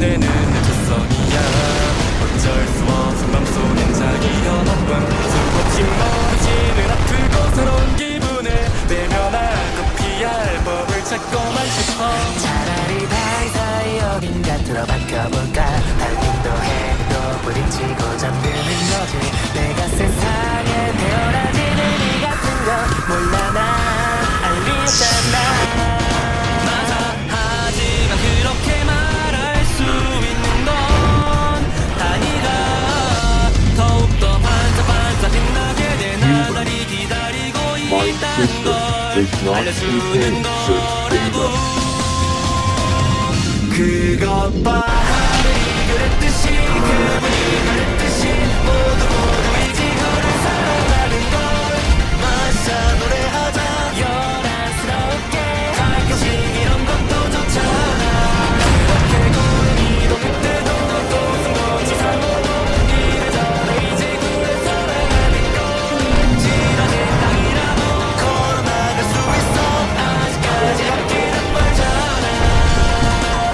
되는 내초선이야. 어쩔 수 없은 맘속엔 자기 현혹감 수없이 멀어지는 아프고 새로운 기분에 대면하고 피할 법을 찾고만 싶어. 차라리 발사의 어딘가 들어 바꿔볼까? 발길도 해도 부딪히 걸 알려주는 거라고 그것 봐 그랬듯이